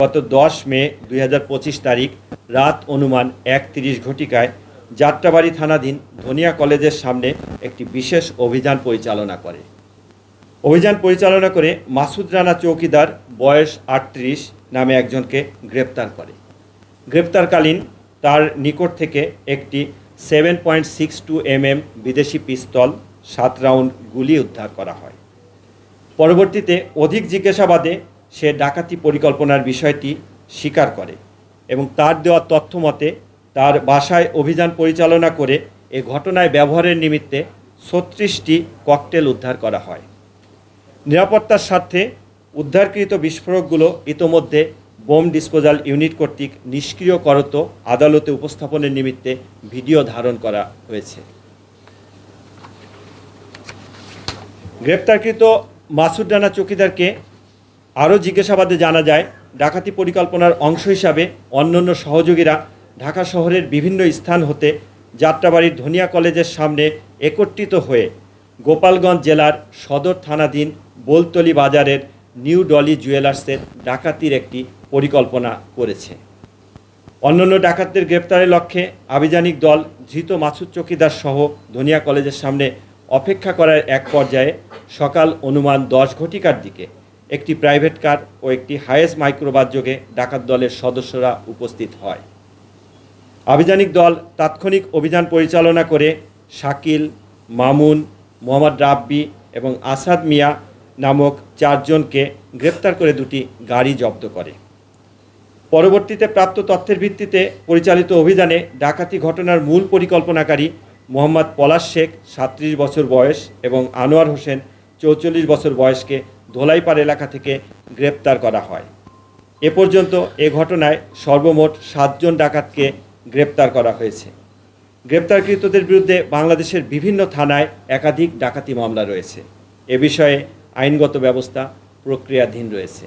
গত দশ মে দুই হাজার পঁচিশ তারিখ রাত অনুমান এক তিরিশ ঘটিকায় যাত্রাবাড়ি থানাধীন ধনিয়া কলেজের সামনে একটি বিশেষ অভিযান পরিচালনা করে। অভিযান পরিচালনা করে মাসুদ রানা চৌকিদার, বয়স আটত্রিশ, নামে একজনকে গ্রেপ্তার করে। গ্রেপ্তারকালীন তার নিকট থেকে একটি seven point six two M M বিদেশি পিস্তল সাত রাউন্ড গুলি উদ্ধার করা হয়। পরবর্তীতে অধিক জিজ্ঞাসাবাদে সে ডাকাতি পরিকল্পনার বিষয়টি স্বীকার করে এবং তার দেওয়া তথ্য মতে তার বাসায় অভিযান পরিচালনা করে এ ঘটনায় ব্যবহারের নিমিত্তে ছত্রিশটি ককটেল উদ্ধার করা হয়। নিরাপত্তার স্বার্থে উদ্ধারকৃত বিস্ফোরকগুলো ইতোমধ্যে বোম ডিসপোজাল ইউনিট কর্তৃক নিষ্ক্রিয় করত আদালতে উপস্থাপনের নিমিত্তে ভিডিও ধারণ করা হয়েছে। গ্রেপ্তারকৃত মাসুদ রানা চৌকিদারকে আরও জিজ্ঞাসাবাদে জানা যায়, ডাকাতি পরিকল্পনার অংশ হিসাবে অন্যান্য সহযোগীরা ঢাকা শহরের বিভিন্ন স্থান হতে যাত্রাবাড়ির ধনিয়া কলেজের সামনে একত্রিত হয়ে গোপালগঞ্জ জেলার সদর থানাধীন বোলতলি বাজারের নিউ ডলি জুয়েলার্সের ডাকাতির একটি পরিকল্পনা করেছে। অন্যান্য ডাকাতদের গ্রেপ্তারের লক্ষ্যে আভিযানিক দল ধৃত মাসুদ চকিদার সহ ধনিয়া কলেজের সামনে অপেক্ষা করার এক পর্যায়ে সকাল অনুমান দশ ঘটিকার দিকে একটি প্রাইভেট কার ও একটি হায়েস্ট মাইক্রোবাস যোগে ডাকাত দলের সদস্যরা উপস্থিত হয়। আভিযানিক দল তাৎক্ষণিক অভিযান পরিচালনা করে শাকিল, মামুন, মোহাম্মদ রাব্বি এবং আসাদ মিয়া নামক চারজনকে গ্রেপ্তার করে দুটি গাড়ি জব্দ করে। পরবর্তীতে প্রাপ্ত তথ্যের ভিত্তিতে পরিচালিত অভিযানে ডাকাতি ঘটনার মূল পরিকল্পনাকারী মোহাম্মদ পলাশ শেখ সাত্রিশ বছর বয়স এবং আনোয়ার হোসেন চৌচল্লিশ বছর বয়সকে ধোলাইপাড় এলাকা থেকে গ্রেপ্তার করা হয়। এ পর্যন্ত এ ঘটনায় সর্বমোট সাতজন ডাকাতকে গ্রেপ্তার করা হয়েছে। গ্রেপ্তারকৃতদের বিরুদ্ধে বাংলাদেশের বিভিন্ন থানায় একাধিক ডাকাতি মামলা রয়েছে। এ বিষয়ে আইনগত ব্যবস্থা প্রক্রিয়াধীন রয়েছে।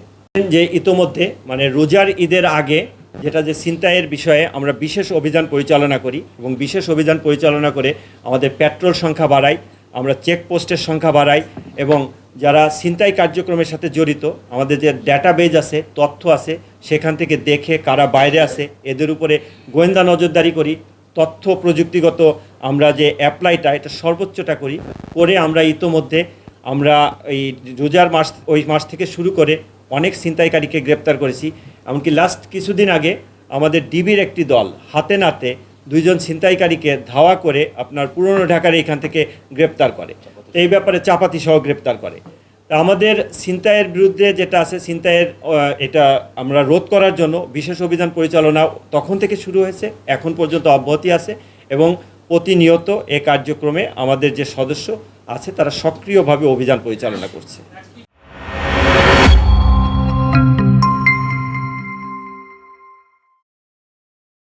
যে ইতোমধ্যে মানে রোজার ঈদের আগে, যেটা যে ছিনতাইয়ের বিষয়ে আমরা বিশেষ অভিযান পরিচালনা করি এবং বিশেষ অভিযান পরিচালনা করে আমাদের পেট্রোল সংখ্যা বাড়াই, আমরা চেকপোস্টের সংখ্যা বাড়াই এবং যারা ছিনতাই কার্যক্রমের সাথে জড়িত, আমাদের যে ডাটাবেজ আছে, তথ্য আছে, সেখান থেকে দেখে কারা বাইরে আছে, এদের উপরে গোয়েন্দা নজরদারি করি, তথ্য প্রযুক্তিগত আমরা যে অ্যাপ্লাইটা এটা সর্বোচ্চটা করি, করে আমরা ইতোমধ্যে আমরা এই রোজার মাস, ওই মাস থেকে শুরু করে অনেক ছিনতাইকারীকে গ্রেপ্তার করেছি। এমনকি লাস্ট কিছুদিন আগে আমাদের ডিবির একটি দল, হাতে নাতে দুইজন ছিনতাইকারীকে ধাওয়া করে আপনার পুরনো ঢাকার এখান থেকে গ্রেপ্তার করে। এই ব্যাপারে চাপাতি সহ গ্রেপ্তার করে। তা আমাদের ছিনতাইয়ের বিরুদ্ধে যেটা আছে, ছিনতাইয়ের এটা আমরা রোধ করার জন্য বিশেষ অভিযান পরিচালনা তখন থেকে শুরু হয়েছে, এখন পর্যন্ত অব্যাহতি আছে এবং প্রতিনিয়ত এ কার্যক্রমে আমাদের যে সদস্য আছে, তারা সক্রিয়ভাবে অভিযান পরিচালনা করছে।